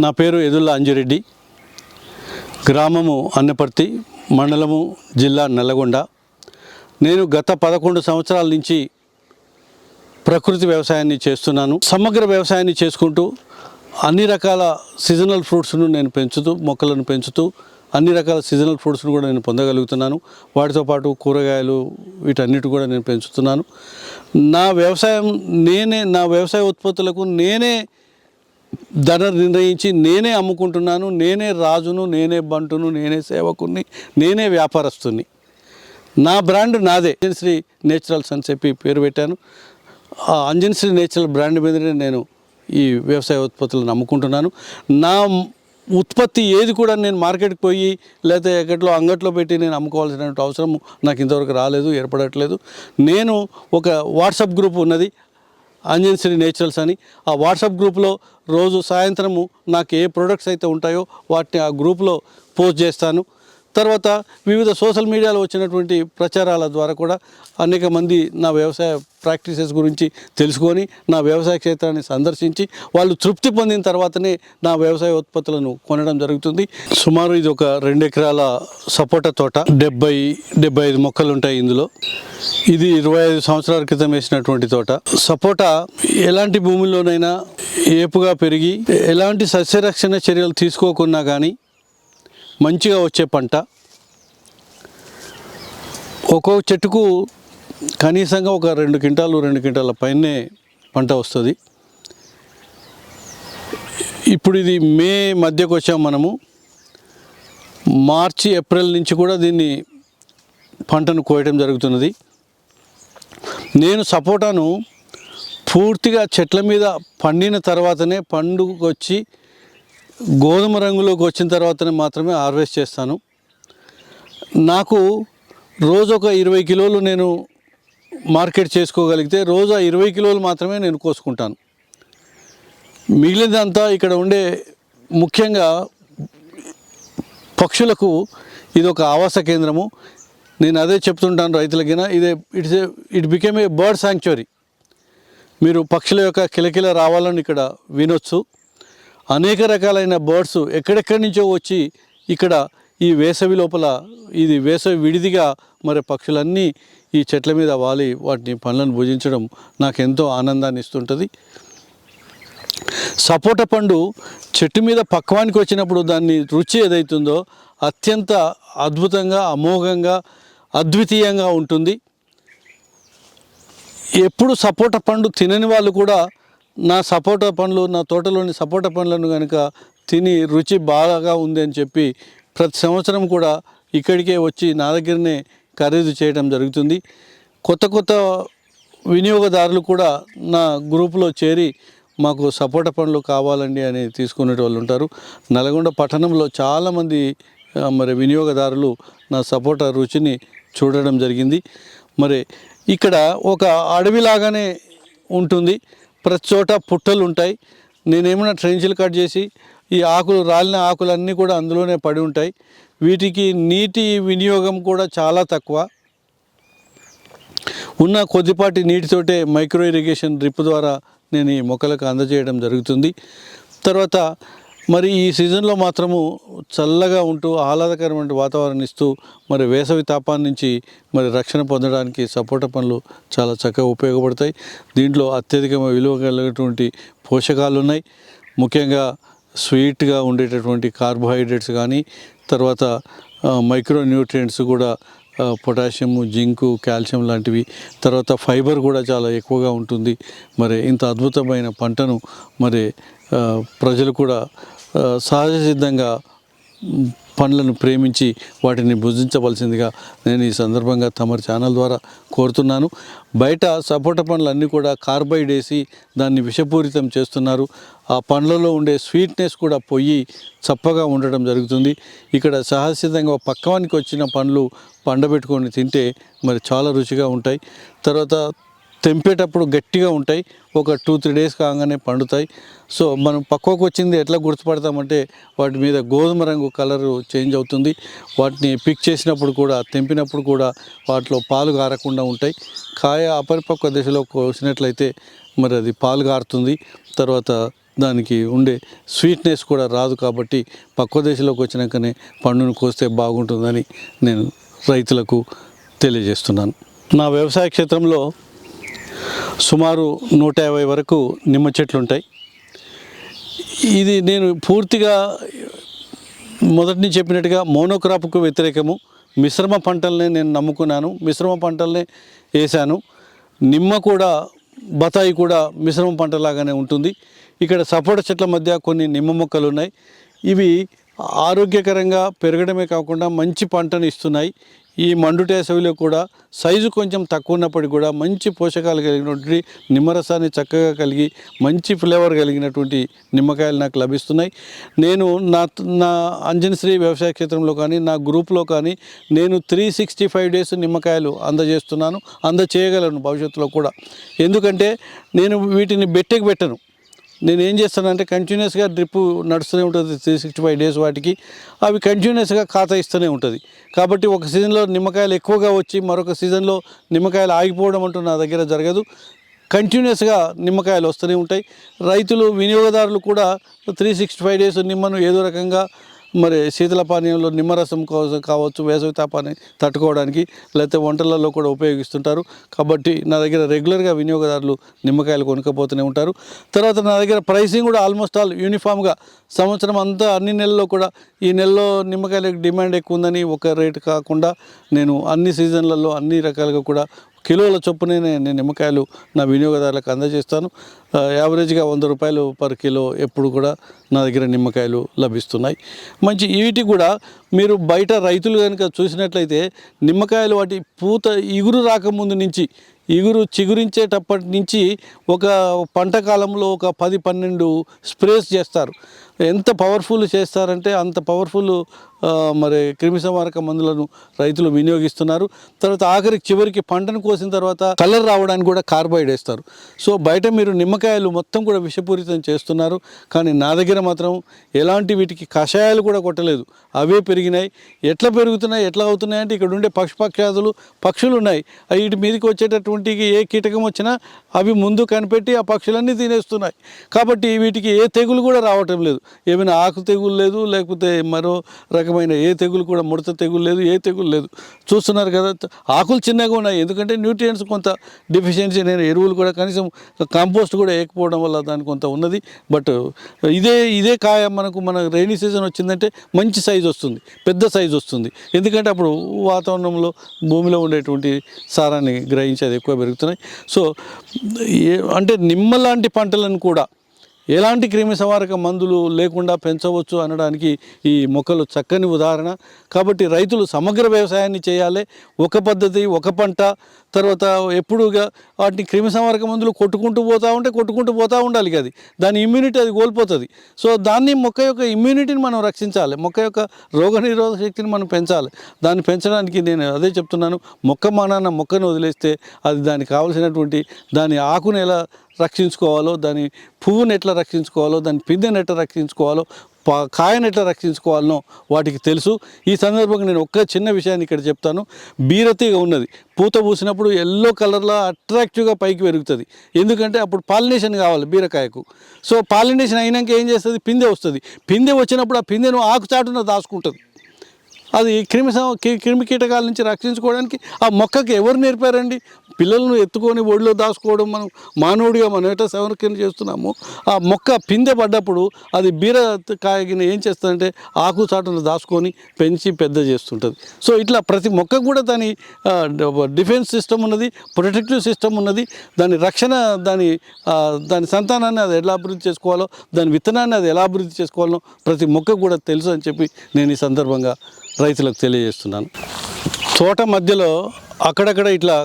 నా పేరు ఎదుల్లా అంజిరెడ్డి. గ్రామము అన్నపర్తి మండలము జిల్లా నల్లగొండ. నేను గత పదకొండు సంవత్సరాల నుంచి ప్రకృతి వ్యవసాయాన్ని చేస్తున్నాను. సమగ్ర వ్యవసాయాన్ని చేసుకుంటూ అన్ని రకాల సీజనల్ ఫ్రూట్స్ను నేను పెంచుతూ మొక్కలను పెంచుతూ అన్ని రకాల సీజనల్ ఫ్రూట్స్ను కూడా నేను పొందగలుగుతున్నాను. వాటితో పాటు కూరగాయలు వీటన్నిటి కూడా నేను పెంచుతున్నాను. నా వ్యవసాయం నేనే నా వ్యవసాయ ఉత్పత్తులకు నేనే ధర నిర్ణయించి నేనే అమ్ముకుంటున్నాను నేనే రాజును నేనే బంటును నేనే సేవకుని నేనే వ్యాపారస్తుని నా బ్రాండ్ నాదే. అంజన్శ్రీ నేచురల్స్ అని చెప్పి పేరు పెట్టాను. ఆ అంజన్శ్రీ నేచురల్ బ్రాండ్ మీదనే నేను ఈ వ్యవసాయ ఉత్పత్తులను అమ్ముకుంటున్నాను నా ఉత్పత్తి ఏది కూడా నేను మార్కెట్కి పోయి లేకపోతే ఎక్కట్లో అంగట్లో పెట్టి నేను అమ్ముకోవాల్సిన అవసరం నాకు ఇంతవరకు రాలేదు ఏర్పడట్లేదు. నేను ఒక వాట్సాప్ గ్రూప్ ఉన్నది. అంజన్శ్రీ నేచురల్స్ అని. ఆ వాట్సాప్ గ్రూప్లో రోజు సాయంత్రము నాకు ఏ ప్రొడక్ట్స్ అయితే ఉంటాయో వాటిని ఆ గ్రూప్లో పోస్ట్ చేస్తాను. తర్వాత వివిధ సోషల్ మీడియాలో వచ్చినటువంటి ప్రచారాల ద్వారా కూడా అనేక మంది నా వ్యవసాయ ప్రాక్టీసెస్ గురించి తెలుసుకొని నా వ్యవసాయ క్షేత్రాన్ని సందర్శించి వాళ్ళు తృప్తి పొందిన తర్వాతనే నా వ్యవసాయ ఉత్పత్తులను కొనడం జరుగుతుంది. సుమారు ఇది ఒక రెండు ఎకరాల సపోటా తోట డెబ్బై డెబ్బై ఐదు మొక్కలు ఉంటాయి ఇందులో. ఇది ఇరవై ఐదు సంవత్సరాల క్రితం వేసినటువంటి తోట. సపోటా ఎలాంటి భూమిలోనైనా ఏపుగా పెరిగి ఎలాంటి సస్యరక్షణ చర్యలు తీసుకోకున్నా కానీ మంచిగా వచ్చే పంట. ఒక్కో చెట్టుకు కనీసంగా ఒక రెండు క్వింటాలు రెండు క్వింటాల పైనే పంట వస్తుంది. ఇప్పుడు ఇది మే మధ్యకు వచ్చాం మనము. మార్చి ఏప్రిల్ నుంచి కూడా దీన్ని పంటను కోయటం జరుగుతున్నది. నేను సపోటాను పూర్తిగా చెట్ల మీద పండిన తర్వాతనే పండుగ వచ్చి గోధుమ రంగులోకి వచ్చిన తర్వాతనే మాత్రమే హార్వెస్ట్ చేస్తాను. నాకు రోజు ఒక ఇరవై కిలోలు నేను మార్కెట్ చేసుకోగలిగితే రోజు ఆ ఇరవై కిలోలు మాత్రమే నేను కోసుకుంటాను. మిగిలినదంతా ఇక్కడ ఉండే ముఖ్యంగా పక్షులకు ఇది ఒక ఆవాస కేంద్రము. నేను అదే చెప్తుంటాను రైతులకైనా ఇదే it's it became a bird sanctuary మీరు పక్షుల యొక్క కిలకిల రావాలని ఇక్కడ వినొచ్చు. అనేక రకాలైన బర్డ్స్ ఎక్కడెక్కడి నుంచో వచ్చి ఇక్కడ ఈ వేసవి లోపల ఇది వేసవి విడిదిగా మరి పక్షులన్నీ ఈ చెట్ల మీద వాలి వాటిని పండ్లను భుజించడం నాకు ఎంతో ఆనందాన్ని ఇస్తుంటుంది. సపోటా పండు చెట్టు మీద పక్వానికి వచ్చినప్పుడు దాన్ని రుచి ఏదైతుందో అత్యంత అద్భుతంగా అమోఘంగా అద్వితీయంగా ఉంటుంది. ఎప్పుడు సపోటా పండు తినని వాళ్ళు కూడా నా సపోటా పండ్లు నా తోటలోని సపోటా పండ్లను కనుక తిని రుచి బాగా ఉంది అని చెప్పి ప్రతి సంవత్సరం కూడా ఇక్కడికే వచ్చి నా దగ్గరనే ఖరీదు చేయడం జరుగుతుంది. కొత్త కొత్త వినియోగదారులు కూడా నా గ్రూపులో చేరి మాకు సపోటా పండ్లు కావాలండి అని తీసుకునే వాళ్ళు ఉంటారు. నల్గొండ పట్టణంలో చాలామంది మరి వినియోగదారులు నా సపోటా రుచిని చూడడం జరిగింది. మరి ఇక్కడ ఒక అడవిలాగానే ఉంటుంది. ప్రతి చోట పుట్టలు ఉంటాయి. నేనేమైనా ట్రెంచులు కట్ చేసి ఈ ఆకులు రాలిన ఆకులన్నీ కూడా అందులోనే పడి ఉంటాయి. వీటికి నీటి వినియోగం కూడా చాలా తక్కువ. ఉన్న కొద్దిపాటి నీటితోటే మైక్రో ఇరిగేషన్ డ్రిప్ ద్వారా నేను ఈ మొక్కలకు అందజేయడం జరుగుతుంది. తర్వాత మరి ఈ సీజన్లో మాత్రము చల్లగా ఉంటూ ఆహ్లాదకరమైన వాతావరణం ఇస్తూ మరి వేసవి తాపాన్ని నుంచి మరి రక్షణ పొందడానికి సపోటా పండ్లు చాలా చక్కగా ఉపయోగపడతాయి. దీంట్లో అత్యధికమైన విలువ కలిగినటువంటి పోషకాలు ఉన్నాయి ముఖ్యంగా స్వీట్గా ఉండేటటువంటి కార్బోహైడ్రేట్స్ కానీ తర్వాత మైక్రో న్యూట్రియంట్స్ కూడా పొటాషియం జింకు కాల్షియం లాంటివి. తర్వాత ఫైబర్ కూడా చాలా ఎక్కువగా ఉంటుంది. మరి ఇంత అద్భుతమైన పంటను మరి ప్రజలు కూడా సహజ సిద్ధంగా పండ్లను ప్రేమించి వాటిని భుజించవలసిందిగా నేను ఈ సందర్భంగా తమరి ఛానల్ ద్వారా కోరుతున్నాను. బయట సపోటా పండ్లు అన్నీ కూడా కార్బైడ్ వేసి దాన్ని విషపూరితం చేస్తున్నారు. ఆ పండ్లలో ఉండే స్వీట్నెస్ కూడా పొయ్యి చప్పగా ఉండటం జరుగుతుంది. ఇక్కడ సహజసిద్ధంగా పక్కవానికి వచ్చిన పండ్లు పండబెట్టుకొని తింటే మరి చాలా రుచిగా ఉంటాయి. తర్వాత తెంపేటప్పుడు గట్టిగా ఉంటాయి. ఒక టూ త్రీ డేస్ కాగానే పండుతాయి. సో మనం పక్కకు వచ్చింది ఎట్లా గుర్తుపడతామంటే వాటి మీద గోధుమ రంగు కలరు చేంజ్ అవుతుంది. వాటిని పిక్ చేసినప్పుడు కూడా తెంపినప్పుడు కూడా వాటిలో పాలు గారకుండా ఉంటాయి. కాయ అపరిపక్వ దశలో కోసినట్లయితే మరి అది పాలు గారుతుంది. తర్వాత దానికి ఉండే స్వీట్నెస్ కూడా రాదు కాబట్టి పక్వ దశలోకి వచ్చినాకనే పండును కోస్తే బాగుంటుందని నేను రైతులకు తెలియజేస్తున్నాను. నా వ్యవసాయ క్షేత్రంలో సుమారు నూట యాభై వరకు నిమ్మ చెట్లు ఉంటాయి ఇది నేను పూర్తిగా మొదటి నుంచి చెప్పినట్టుగా మోనోక్రాప్కు వ్యతిరేకము. మిశ్రమ పంటలనే నేను నమ్ముకున్నాను. మిశ్రమ పంటలనే వేశాను. నిమ్మ కూడా బతాయి కూడా మిశ్రమ పంటలాగానే ఉంటుంది. ఇక్కడ సపోటా చెట్ల మధ్య కొన్ని నిమ్మ మొక్కలు ఉన్నాయి ఇవి ఆరోగ్యకరంగా పెరగడమే కాకుండా మంచి పంటను ఇస్తున్నాయి. ఈ మండుటేసవిలో కూడా సైజు కొంచెం తక్కువ ఉన్నప్పటికీ కూడా మంచి పోషకాలు కలిగినటువంటి నిమ్మరసాన్ని చక్కగా కలిగి మంచి ఫ్లేవర్ కలిగినటువంటి నిమ్మకాయలు నాకు లభిస్తున్నాయి. నేను నా నా అంజనశ్రీ వ్యవసాయ క్షేత్రంలో కానీ నా గ్రూప్లో కానీ నేను త్రీ సిక్స్టీ ఫైవ్ డేస్ నిమ్మకాయలు అందజేస్తున్నాను అందచేయగలను భవిష్యత్తులో కూడా. ఎందుకంటే నేను వీటిని బెట్టెకి పెట్టను. నేను ఏం చేస్తానంటే కంటిన్యూస్గా డ్రిప్ నడుస్తూనే ఉంటుంది త్రీ సిక్స్టీ ఫైవ్ డేస్ వాటికి. అవి కంటిన్యూస్గా ఖాతా ఇస్తూనే ఉంటుంది. కాబట్టి ఒక సీజన్లో నిమ్మకాయలు ఎక్కువగా వచ్చి మరొక సీజన్లో నిమ్మకాయలు ఆగిపోవడం అంటూ నా దగ్గర జరగదు. కంటిన్యూస్గా నిమ్మకాయలు వస్తూనే ఉంటాయి. రైతులు వినియోగదారులు కూడా త్రీ సిక్స్టీ ఫైవ్ డేస్ నిమ్మను ఏదో రకంగా మరి శీతల పానీయంలో నిమ్మరసం కోసం కావచ్చు వేసవి తాపాన్ని తట్టుకోవడానికి లేకపోతే వంటలలో కూడా ఉపయోగిస్తుంటారు. కాబట్టి నా దగ్గర రెగ్యులర్గా వినియోగదారులు నిమ్మకాయలు కొనుక్కపోతూనే ఉంటారు. తర్వాత నా దగ్గర ప్రైసింగ్ కూడా ఆల్మోస్ట్ ఆల్ యూనిఫామ్గా సంవత్సరం అంతా అన్ని నెలల్లో కూడా ఈ నెలలో నిమ్మకాయలకు డిమాండ్ ఎక్కువ ఉందని ఒక రేటు కాకుండా నేను అన్ని సీజన్లలో అన్ని రకాలుగా కూడా కిలోల చొప్పునే నేను నిమ్మకాయలు నా వినియోగదారులకు అందజేస్తాను. యావరేజ్గా వంద రూపాయలు పర్ కిలో ఎప్పుడు కూడా నా దగ్గర నిమ్మకాయలు లభిస్తున్నాయి. మంచి వీటి కూడా మీరు బయట రైతులు కనుక చూసినట్లయితే నిమ్మకాయలు వాటి పూత ఇగురు రాకముందు నుంచి ఇగురు చిగురించేటప్పటి నుంచి ఒక పంట కాలంలో ఒక పది పన్నెండు స్ప్రేస్ చేస్తారు. ఎంత పవర్ఫుల్ చేస్తారంటే అంత పవర్ఫుల్ మరి క్రిమిసంహారక మందులను రైతులు వినియోగిస్తున్నారు. తర్వాత ఆఖరికి చివరికి పంటను కోసిన తర్వాత కలర్ రావడానికి కూడా కార్బైడ్ వేస్తారు. సో బయట మీరు నిమ్మకాయలు మొత్తం కూడా విషపూరితం చేస్తున్నారు. కానీ నా దగ్గర మాత్రం ఎలాంటి వీటికి కషాయాలు కూడా కొట్టలేదు. అవే పెరిగినాయి. ఎట్లా పెరుగుతున్నాయి? ఎట్లా అవుతున్నాయి? అంటే ఇక్కడ ఉండే పక్షుపక్షాదులు పక్షులు ఉన్నాయి. వీటి మీదకి వచ్చేటటువంటి ఏ కీటకం వచ్చినా అవి ముందు కనిపెట్టి ఆ పక్షులన్నీ తినేస్తున్నాయి. కాబట్టి వీటికి ఏ తెగులు కూడా రావటం లేదు. ఏమైనా ఆకు తెగులు లేదు లేకపోతే మరో రకమైన ఏ తెగులు కూడా ముడత తెగులు లేదు ఏ తెగులు లేదు. చూస్తున్నారు కదా ఆకులు చిన్నగా ఉన్నాయి. ఎందుకంటే న్యూట్రియంట్స్ కొంత డిఫిషియన్సీ నేను ఎరువులు కూడా కనీసం కాంపోస్ట్ కూడా వేయకపోవడం వల్ల దానికి కొంత ఉన్నది. బట్ ఇదే ఇదే కాయ మనకు మన రైనీ సీజన్ వచ్చిందంటే మంచి సైజు వస్తుంది పెద్ద సైజు వస్తుంది. ఎందుకంటే అప్పుడు వాతావరణంలో భూమిలో ఉండేటువంటి సారాన్ని గ్రహించి అది ఎక్కువ పెరుగుతున్నాయి. సో అంటే నిమ్మ లాంటి పంటలను కూడా ఎలాంటి క్రిమిసంహారక మందులు లేకుండా పెంచవచ్చు అనడానికి ఈ మొక్కలు చక్కని ఉదాహరణ. కాబట్టి రైతులు సమగ్ర వ్యవసాయాన్ని చేయాలి. ఒక పద్ధతి ఒక పంట తర్వాత ఎప్పుడుగా వాటిని క్రిమిసంహారక మందులు కొట్టుకుంటూ పోతూ ఉంటే కొట్టుకుంటూ పోతూ ఉండాలి అది. దాని ఇమ్యూనిటీ అది కోల్పోతుంది. సో దాన్ని మొక్క యొక్క ఇమ్యూనిటీని మనం రక్షించాలి. మొక్క యొక్క రోగనిరోధక శక్తిని మనం పెంచాలి. దాన్ని పెంచడానికి నేను అదే చెప్తున్నాను. మొక్క మానాన్న మొక్కను వదిలేస్తే అది దానికి కావలసినటువంటి దాని ఆకును ఎలా రక్షించుకోవాలో దాని పువ్వుని ఎట్లా రక్షించుకోవాలో దాని పిందెని ఎట్లా రక్షించుకోవాలో పా- కాయను ఎట్లా రక్షించుకోవాలనో వాటికి తెలుసు. ఈ సందర్భంగా నేను ఒక్క చిన్న విషయాన్ని ఇక్కడ చెప్తాను. బీరతీగ ఉన్నది. పూత పూసినప్పుడు ఎల్లో కలర్లో అట్రాక్టివ్గా పైకి పెరుగుతుంది. ఎందుకంటే అప్పుడు పాలినేషన్ కావాలి బీరకాయకు. సో పాలినేషన్ అయినాక ఏం చేస్తుంది? పిందె వస్తుంది. పిందె వచ్చినప్పుడు ఆ పిందెను ఆకుచాటున దాచుకుంటుంది. అది క్రిమి సం- క్రిమి కీటకాల నుంచి రక్షించుకోవడానికి ఆ మొక్కకి ఎవరు నేర్పారండి? పిల్లలను ఎత్తుకొని ఒడిలో దాచుకోవడం మనం మానవుడిగా మనం ఎట్లా సంరక్షణ చేస్తున్నాము ఆ మొక్క పిందె పడ్డప్పుడు అది బీర కాయగిన ఏం చేస్తుందంటే ఆకు చాటును దాచుకొని పెంచి పెద్ద చేస్తుంటుంది. సో ఇట్లా ప్రతి మొక్కకు కూడా దాని డిఫెన్స్ సిస్టమ్ ఉన్నది ప్రొటెక్టివ్ సిస్టమ్ ఉన్నది దాని రక్షణ దాని దాని సంతానాన్ని అది ఎలా అభివృద్ధి చేసుకోవాలో దాని విత్తనాన్ని అది ఎలా అభివృద్ధి చేసుకోవాలో ప్రతి మొక్కకు కూడా తెలుసు అని చెప్పి నేను ఈ సందర్భంగా రైతులకు తెలియజేస్తున్నాను. తోట మధ్యలో అక్కడక్కడ ఇట్లా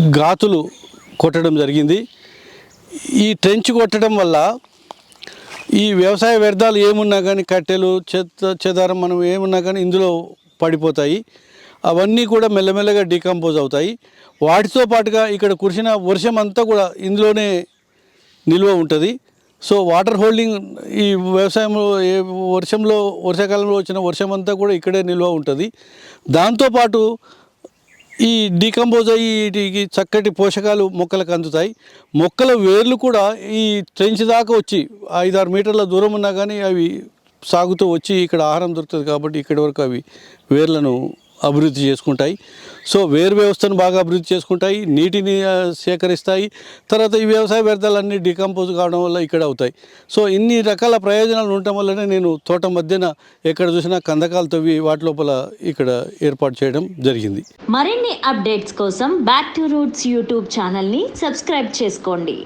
గాతులు కొట్టడం జరిగింది. ఈ ట్రెంచ్ కొట్టడం వల్ల ఈ వ్యవసాయ వ్యర్థాలు ఏమున్నా కానీ కట్టెలు చెత్త చెదారం మనం ఏమున్నా కానీ ఇందులో పడిపోతాయి. అవన్నీ కూడా మెల్లమెల్లగా డీకంపోజ్ అవుతాయి. వాటితో పాటుగా ఇక్కడ కురిసిన వర్షం అంతా కూడా ఇందులోనే నిల్వ ఉంటుంది. సో వాటర్ హోల్డింగ్ ఈ వ్యవసాయంలో ఏ వర్షంలో వర్షాకాలంలో వచ్చిన వర్షం అంతా కూడా ఇక్కడే నిల్వ ఉంటుంది. దాంతోపాటు ఈ డీకంపోజ్ అయ్యి చక్కటి పోషకాలు మొక్కలకు అందుతాయి. మొక్కల వేర్లు కూడా ఈ ట్రెంచ్ దాకా వచ్చి ఐదారు మీటర్ల దూరం ఉన్నా కానీ అవి సాగుతూ వచ్చి ఇక్కడ ఆహారం దొరుకుతుంది కాబట్టి ఇక్కడి వరకు అవి వేర్లను అభివృద్ధి చేసుకుంటాయి. సో వేరు వ్యవస్థను బాగా అభివృద్ధి చేసుకుంటాయి. నీటిని సేకరిస్తాయి. తర్వాత ఈ వ్యవసాయ వ్యర్థాలన్నీ డికంపోజ్ కావడం వల్ల ఇక్కడ అవుతాయి. సో ఇన్ని రకాల ప్రయోజనాలు ఉండటం వల్లనే నేను తోట మధ్యన ఎక్కడ చూసినా కందకాలు తవ్వి వాటి లోపల ఇక్కడ ఏర్పాటు చేయడం జరిగింది. మరిన్ని అప్డేట్స్ కోసం బ్యాక్ టు రూట్స్ యూట్యూబ్ ఛానల్ని సబ్స్క్రైబ్ చేసుకోండి.